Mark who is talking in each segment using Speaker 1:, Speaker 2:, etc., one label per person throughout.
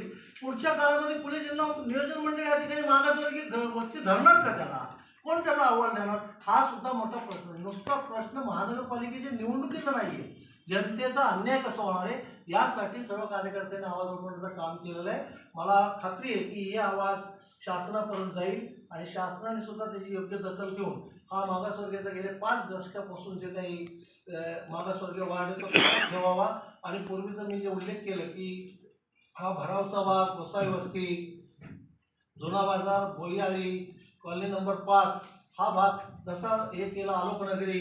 Speaker 1: असतील पुढच्या काळामध्ये पुणे जिल्हा नियोजन मंडळ या ठिकाणी मागासवर्गीय वस्ती धरणार का त्याला? कोण त्याला अहवाल देणार? हा सुद्धा मोठा प्रश्न. आहे. नुसता प्रश्न महानगरपालिकेच्या निवडणुकीचा नाहीये. जनतेचा अन्याय कसा होणार आहे? यासाठी सर्व कार्यकर्त्यांनी आवाज उठवण्याचं काम केलेलं आहे. मला खात्री आहे की हे आवाज शासनापर्यंत जाईल आणि शासनाने सुद्धा त्याची योग्य दखल घेऊन हा मागासवर्गीयचा गेले पाच दशकापासून जे काही मागासवर्गीय वाढ ठेवावा. आणि पूर्वीचं मी जे उल्लेख केलं की हा भरावचा भाग गोसाई वस्ती जुना बाजार भोईआळी कॉलनी नंबर पाच हा भाग जसा हे केला आलोकनगरी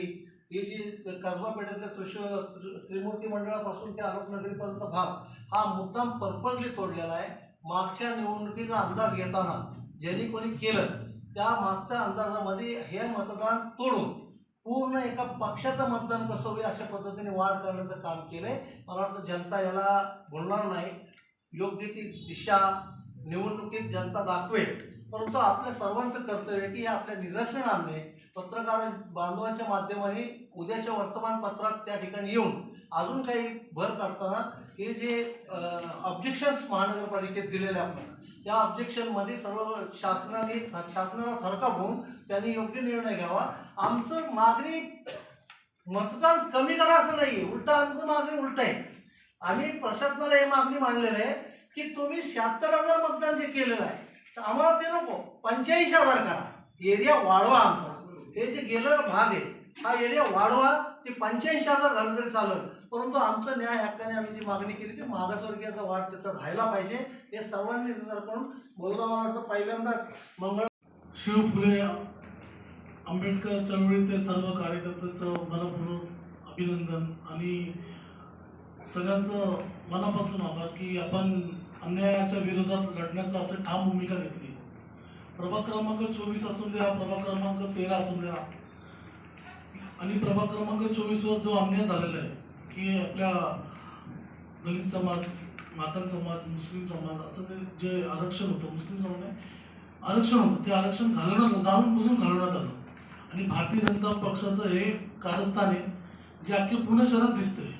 Speaker 1: ही जी कसबा पेठेतल्या त्रिशू त्रिमूर्ती मंडळापासून ते आलोकनगरीपर्यंत भाग हा मुद्दाम पर्पजली तोडलेला आहे. मागच्या निवडणुकीचा अंदाज घेताना ज्यांनी कोणी केलं त्या मागच्या अंदाजामध्ये हे मतदान तोडून पूर्ण एका पक्षाचं मतदान कसं होईल अशा पद्धतीने वाढ करण्याचं काम केलं आहे मला वाटतं जनता याला बोलणार नाही. योग्य ती दिशा निवडणुकीत जनता दाखवेल. परंतु आपल्या सर्वांचं कर्तव्य की हे आपल्या निदर्शन आणणे पत्रकार बांधवांच्या माध्यमाने उद्याच्या वर्तमानपत्रात त्या ठिकाणी येऊन अजून काही भर काढताना हे जे ऑब्जेक्शन्स महानगरपालिकेत दिलेले आपण त्या ऑब्जेक्शनमध्ये सर्व शासनाने शासनाला थरकाप होऊन त्यांनी योग्य निर्णय घ्यावा. आमचं मागणी मतदान कमी करा असं नाही उलटा आमचं मागणी उलट आहे. आम्ही प्रशासनाला हे मागणी मांडलेली आहे की तुम्ही शहात्तर हजार मतदान जे केलेलं आहे तर आम्हाला ते नको. पंच्याऐंशी हजार करा. एरिया वाढवा आमचा. हे जे गेलेला भाग आहे हा एरिया वाढवा. ते पंच्याऐंशी हजार झालं तरी चालेल. परंतु आमचं न्याय हक्काने आम्ही जी मागणी केली ती मागासवर्गीयाचा वाढ तिथं राहायला पाहिजे. हे सर्वांनी निर्धार करून बहुधा मला वाटतं पहिल्यांदाच मंगळ
Speaker 2: शिव फुले आंबेडकर चळवळीतले सर्व कार्यकर्त्यांचं मनपूर्वक अभिनंदन आणि सगळ्यांचं मनापासून आभार की आपण अन्यायाच्या विरोधात लढण्याचा असं ठाम भूमिका घेतली. प्रभाग क्रमांक चोवीस असून द्या प्रभाग क्रमांक तेरा असून द्या. आणि प्रभाग क्रमांक चोवीसवर जो अन्याय झालेला आहे की आपल्या दलित समाज मातंग समाज मुस्लिम समाज असं जे जे आरक्षण होतं मुस्लिम समाज आरक्षण होतं ते आरक्षण घालवण्यात जाऊन बसून घालवण्यात आलं. आणि भारतीय जनता पक्षाचं हे कारस्थान आहे जे अख्खे पुणे शहरात दिसतंय.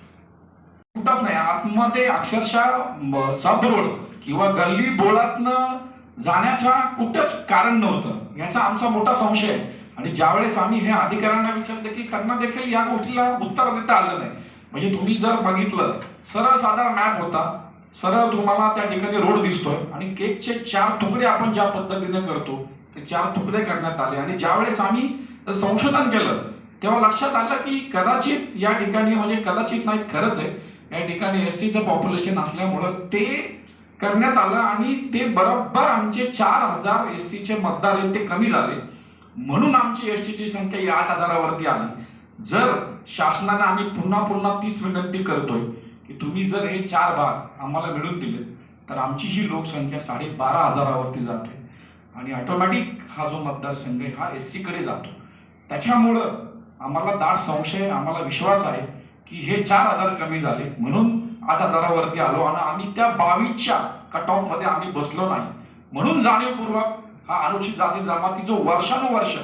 Speaker 3: कुठंच नाही. आतमध्ये अक्षरशः म- सब रोड किंवा गल्ली बोळातनं जाण्याचा कुठंच कारण नव्हतं. याचा आमचा मोठा संशय. आहे आणि ज्यावेळेस आम्ही हे अधिकाऱ्यांना विचारलं की त्यांना देखील या गोष्टीला उत्तर देता आलं नाही. म्हणजे तुम्ही जर बघितलं सरळ साधा मॅप होता. सरळ तुम्हाला त्या ठिकाणी रोड दिसतोय. आणि केकचे चार तुकडे आपण ज्या पद्धतीने करतो ते चार तुकडे करण्यात आले. आणि ज्यावेळेस आम्ही संशोधन केलं तेव्हा लक्षात आलं की कदाचित या ठिकाणी म्हणजे कदाचित नाही खरंच आहे. या ठिकाणी एस सीचं पॉप्युलेशन असल्यामुळं ते करण्यात आलं आणि ते बरोबर आमचे चार हजार एस सीचे मतदार आहेत ते कमी झाले. म्हणून आमची एस टीची संख्या ही आठ हजारावरती आली. जर शासनाने आम्ही पुन्हा पुन्हा तीच विनंती करतोय की तुम्ही जर हे चार भाग आम्हाला मिळून दिले तर आमची ही लोकसंख्या साडे बारा हजारावरती जाते. आणि ऑटोमॅटिक हा जो मतदारसंघ आहे हा एस सीकडे जातो. त्याच्यामुळं आम्हाला दाट संशय आम्हाला विश्वास आहे की हे चार हजार कमी झाले. म्हणून आठ हजारावरती आलो आणि आम्ही त्या बावीसच्या कट ऑफमध्ये आम्ही बसलो नाही. म्हणून जाणीवपूर्वक हा अनुसूचित जाती जमाती जो वर्षानुवर्ष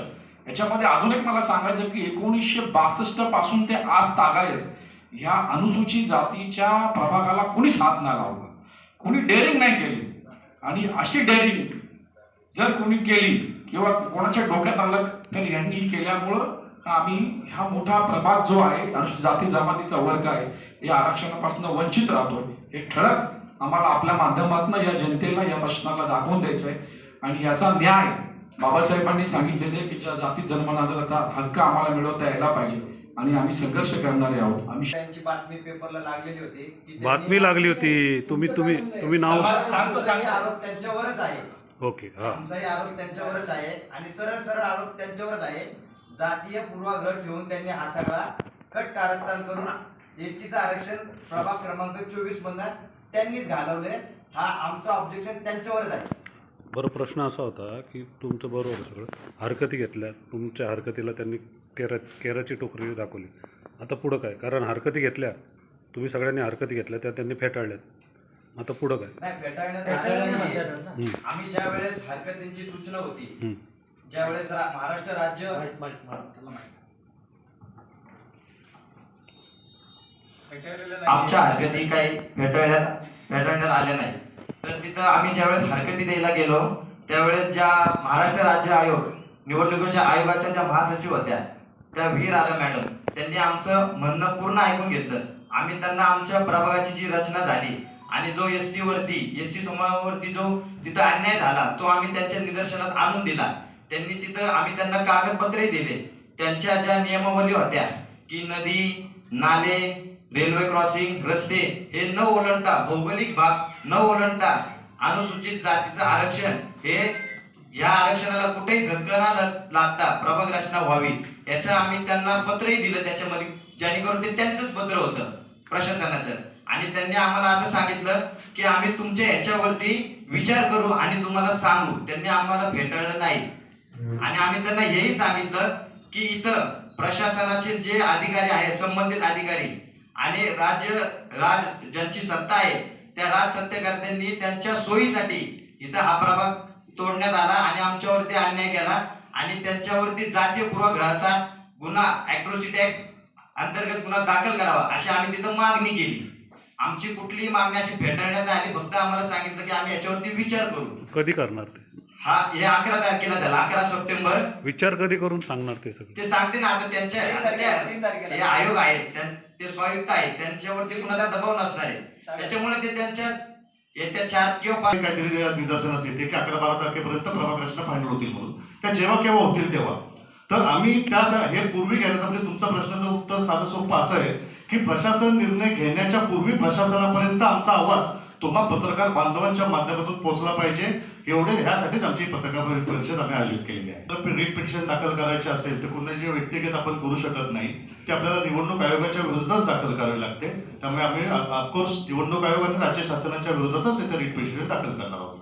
Speaker 3: याच्यामध्ये अजून एक मला सांगायचं की एकोणीसशे बासष्टपासून ते आज तागायत ह्या अनुसूचित जातीच्या प्रभागाला कुणी हात नाही लावला. कुणी डेअरिंग नाही केली. आणि अशी डेअरिंग जर कोणी केली किंवा कोणाच्या डोक्यात आलं तर यांनी केल्यामुळं आम्ही हा मोठा प्रभाग जो आहे अनुसूचित जाती जमातीचा वर्ग आहे या आरक्षणापासून वंचित राहतोय हे ठळक आम्हाला आपल्या माध्यमातून या जनतेला या प्रश्नाला दाखवून द्यायचं आहे आणि याचा न्याय बाबासाहेबांनी सांगितलेले की ज्या जाती जन्मनागरता हक्क आम्हाला मिळवता यायला पाहिजे. आणि आम्ही संघर्ष करणारे आहोत. आम्ही
Speaker 4: त्यांची बातमी पेपरला लागलेली होती
Speaker 5: बातमी लागली होती. तुम्ही तुम्ही तुम्ही नाव
Speaker 4: आमचाही आरोप त्यांच्यावरच आहे.
Speaker 5: ओके हा.
Speaker 4: आमचाही आरोप त्यांच्यावरच आहे. आणि सरळ सरळ आरोप त्यांच्यावरच आहे. जातीय पूर्वाग्रह ठेवून त्यांनी हा सगळा कट कारस्थान करून एसटीचं आरक्षण प्रभाग क्रमांक चोवीस मधनं त्यांनीच घालवले हा आमचं ऑब्जेक्शन त्यांच्यावरच आहे.
Speaker 5: बरं प्रश्न असा होता की तुमचं बरोबर सगळं हरकती घेतल्या तुमच्या हरकतीला त्यांनी केरा केराची टोकरी दाखवली. आता पुढं काय? कारण हरकती घेतल्या तुम्ही सगळ्यांनी हरकती घेतल्या त्या त्यांनी फेटाळल्यात. आता पुढं काय?
Speaker 4: नाही फेटाळण्यात आलेलं नाहीये.
Speaker 5: हम्म,
Speaker 4: आम्ही ज्या वेळेस हरकतींची सूचना होती
Speaker 5: हम्म.
Speaker 4: ज्या वेळेस रा- महाराष्ट्र राज्य आमच्या हरकती काही फेटाळण्यात आल्या नाही. तर तिथं आम्ही ज्यावेळेस हरकती द्यायला गेलो त्यावेळेस ज्या महाराष्ट्र राज्य आयोग निवडणुकीच्या आयोगाच्या ज्या महासचिव होत्या त्या व्ही राधा मॅडम त्यांनी आमचं म्हणणं पूर्ण ऐकून घेतलं. आम्ही त्यांना आमच्या प्रभागाची जी रचना झाली आणि जो एस सी वरती एस सी समूहावरती जो तिथं अन्याय झाला तो आम्ही त्यांच्या निदर्शनात आणून दिला. त्यांनी तिथं आम्ही त्यांना कागदपत्रही दिले. त्यांच्या ज्या नियमावली होत्या की नदी नाले रेल्वे क्रॉसिंग रस्ते हे न ओलांडता भौगोलिक भाग न ओलांडता अनुसूचित जातीचं आरक्षण हे या आरक्षणाला कुठेही धक्का न लागता प्रभाग रचना व्हावी याचं आम्ही त्यांना पत्रही दिलं त्याच्यामध्ये जेणेकरून ते त्यांचंच पत्र होतं प्रशासनाचं. आणि त्यांनी आम्हाला असं सांगितलं की आम्ही तुमच्या याच्यावरती विचार करू आणि तुम्हाला सांगू. त्यांनी आम्हाला भेटाळलं नाही. आणि आम्ही त्यांना हेही सांगितलं की इथं प्रशासनाचे जे अधिकारी आहेत संबंधित अधिकारी आणि राज्य राज ज्यांची सत्ता आहे त्या राज सत्तेकर्त्यांनी त्यांच्या सोयीसाठी इथं हा प्रभाग तोडण्यात आला आणि आमच्यावरती अन्याय केला आणि त्यांच्यावरती जातीय पूर्वग्रहाचा गुन्हा अॅट्रॉसिटी ऍक्ट अंतर्गत गुन्हा दाखल करावा अशी आम्ही तिथं मागणी केली. आमची कुठलीही मागणी अशी फेटाळण्यात आली फक्त आम्हाला सांगितलं की आम्ही याच्यावरती विचार करू.
Speaker 5: कधी करणार ते?
Speaker 4: हा हे अकरा तारखेला झाला. अकरा सप्टेंबर.
Speaker 5: विचार कधी करून सांगणार ते सगळं?
Speaker 4: ते सांगते ना आता त्यांच्या आता त्या- हे आयोग आहेत. त्यां- ते स्वायुक्त आहेत. त्यांच्यावरती कुणाचा दबाव नसणार आहे. त्याच्यामुळे ते त्यांच्या येत्या चार किंवा पाच
Speaker 6: काहीतरी निदर्शनास येते की अकरा बारा तारखेपर्यंत प्रभाग रचना फायनल होतील म्हणून. त्या जेव्हा केव्हा होतील तेव्हा. तर आम्ही त्या हे पूर्वी घेण्याचं म्हणजे तुमच्या प्रश्नाचं उत्तर साधं सोपं असं आहे की प्रशासन निर्णय घेण्याच्या पूर्वी प्रशासनापर्यंत आमचा आवाज तुम्हा पत्रकार बांधवांच्या माध्यमातून पोहोचला पाहिजे. एवढे ह्यासाठीच आमची पत्रकार परिषद आम्ही आयोजित केलेली आहे. जर रिट पिटिशन दाखल करायचे असेल तर कुणाची व्यक्तिगत आपण करू शकत नाही ते आपल्याला निवडणूक आयोगाच्या विरोधातच दाखल करावी लागते. त्यामुळे आम्ही ऑफकोर्स निवडणूक आयोग आणि राज्य शासनाच्या विरोधातच इथे रिट पिटिशन दाखल करणार आहोत.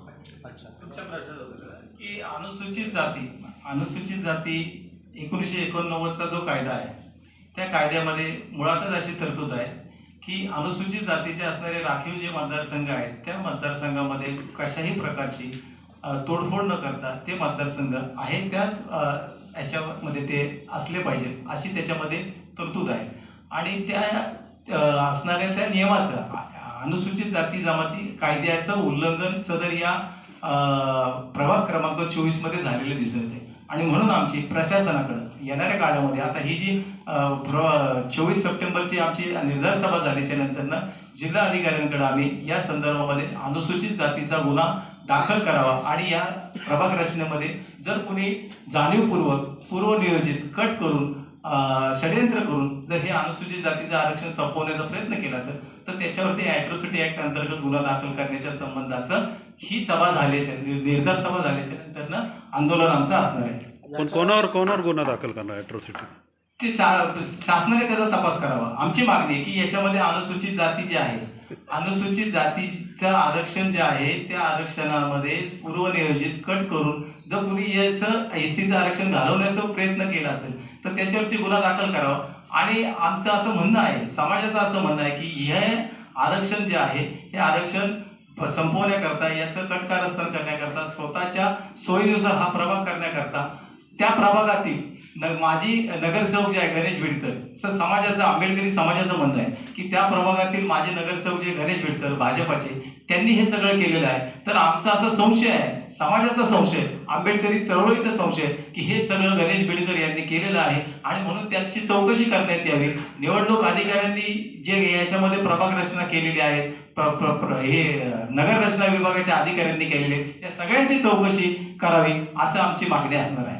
Speaker 7: की अनुसूचित जाती अनुसूचित जाती एकोणीसशे एकोणनव्वदचा जो कायदा आहे त्या कायद्यामध्ये मुळातच अशी तरतूद आहे की अनुसूचित जातीचे असणारे राखीव जे मतदारसंघ आहेत त्या मतदारसंघामध्ये कशाही प्रकारची तोडफोड न करता ते मतदारसंघ आहे त्याच याच्यामध्ये ते असले पाहिजे अशी त्याच्यामध्ये तरतूद आहे. आणि त्या असणाऱ्या त्या नियमाचं अनुसूचित जाती जमाती कायद्याचं उल्लंघन सदर या प्रभाग क्रमांक चोवीसमध्ये झालेले दिसून येते. आणि म्हणून आमची प्रशासनाकडं येणाऱ्या काळामध्ये आता ही जी चोवीस सप्टेंबरची आमची निर्धार सभा झाल्याच्यानंतर जिल्हा अधिकाऱ्यांकडे आम्ही या संदर्भामध्ये अनुसूचित जातीचा गुन्हा दाखल करावा आणि या प्रभाग रचनेमध्ये जर कोणी जाणीवपूर्वक पूर्वनियोजित कट करून षड्यंत्र षडयंत्र करून जर हे अनुसूचित जातीचं आरक्षण संपवण्याचा प्रयत्न केला असेल तर त्याच्यावरती ॲट्रॉसिटी ऍक्ट अंतर्गत गुन्हा दाखल करण्याच्या संबंधाचं ही सभा झाल्याच्या निर्धार सभा झाल्याच्यानंतर आंदोलन आमचं असणार आहे.
Speaker 5: कोणावर कोणावर गुन्हा दाखल करणार ॲट्रॉसिटी
Speaker 7: ते शा- शासनाने त्याचा तपास करावा. आमची मागणी आहे की याच्यामध्ये अनुसूचित जाती जे आहे अनुसूचित जातीचं आरक्षण जे आहे त्या आरक्षणामध्ये पूर्वनियोजित कट करून जर कुणी याचं एससीचं आरक्षण घालवण्याचा प्रयत्न केला असेल तर त्याच्यावरती गुन्हा दाखल करावा. आणि आमचं असं म्हणणं आहे समाजाचं असं म्हणणं आहे की हे आरक्षण जे आहे हे आरक्षण संपवण्याकरता याचं कटकारस्थान करण्याकरता स्वतःच्या सोयीनुसार हा प्रभाग करण्याकरता प्रभागातील माजी नगरसेवक जे आहे गणेश भिडकर सर समाजाचं आंबेडकरी समाजाचं म्हणणं आहे की त्या प्रभागातील माजी नगरसेवक जे गणेश भिडकर भाजपाचे त्यांनी हे सगळं केलेलं आहे. तर आमचा असा संशय आहे समाजाचा संशय आंबेडकरी चळवळीचा संशय की हे सगळं गणेश बिडकर यांनी केलेलं आहे आणि म्हणून त्याची चौकशी करण्यात यावी. निवडणूक अधिकाऱ्यांनी जे याच्यामध्ये प्रभाग रचना केलेली आहे हे नगर रचना विभागाच्या अधिकाऱ्यांनी केलेले या सगळ्यांची चौकशी करावी असं आमची मागणी असणार आहे.